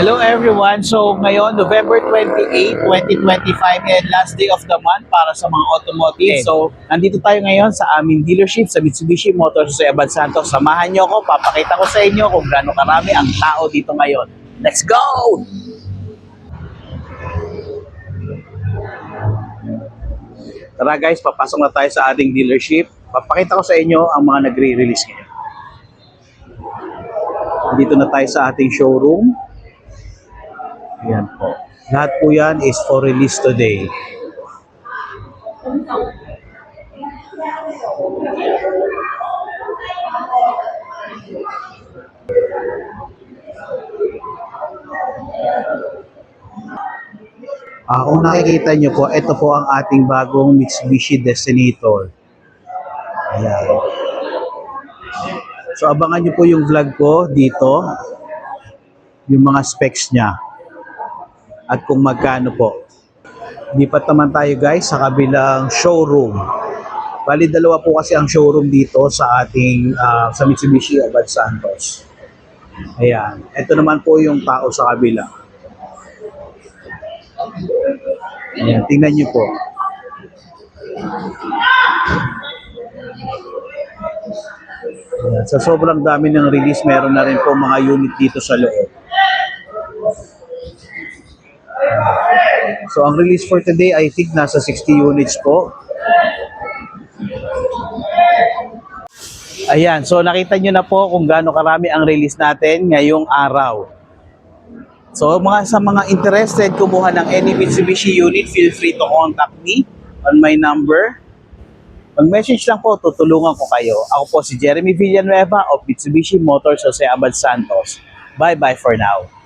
Hello everyone! So ngayon, November 28, 2025 and last day of the month para sa mga automotive. So nandito tayo ngayon sa aming dealership sa Mitsubishi Motors sa Abad Santos. Samahan nyo ako, papakita ko sa inyo kung gaano karami ang tao dito ngayon. Let's go! Tara guys, papasok na tayo sa ating dealership. Papakita ko sa inyo ang mga nagre-release ngayon. Dito na tayo sa ating showroom. Ayan po. Lahat po yan is for release today. Ah, kung nakikita nyo po, ito po ang ating bagong Mitsubishi Destinator. Ayan. So abangan nyo po yung vlog ko dito, yung mga specs niya at kung magkano po. Lipat naman tayo guys sa kabilang showroom. Bali dalawa po kasi ang showroom dito sa ating ah, sa Mitsubishi Abad Santos. Ayan. Ito naman po yung tao sa kabila. Ayan, tingnan niyo po. Ayan, sa sobrang dami ng release, meron na rin po mga unit dito sa loob. So, ang release for today, I think nasa 60 units po. Ayan, so nakita nyo na po kung gaano karami ang release natin ngayong araw. So, mga sa mga interested kumuha ng any Mitsubishi unit, feel free to contact me on my number. Mag-message lang po, tutulungan ko kayo. Ako po si Jeremy Villanueva of Mitsubishi Motors Jose Abad Santos. Bye-bye for now.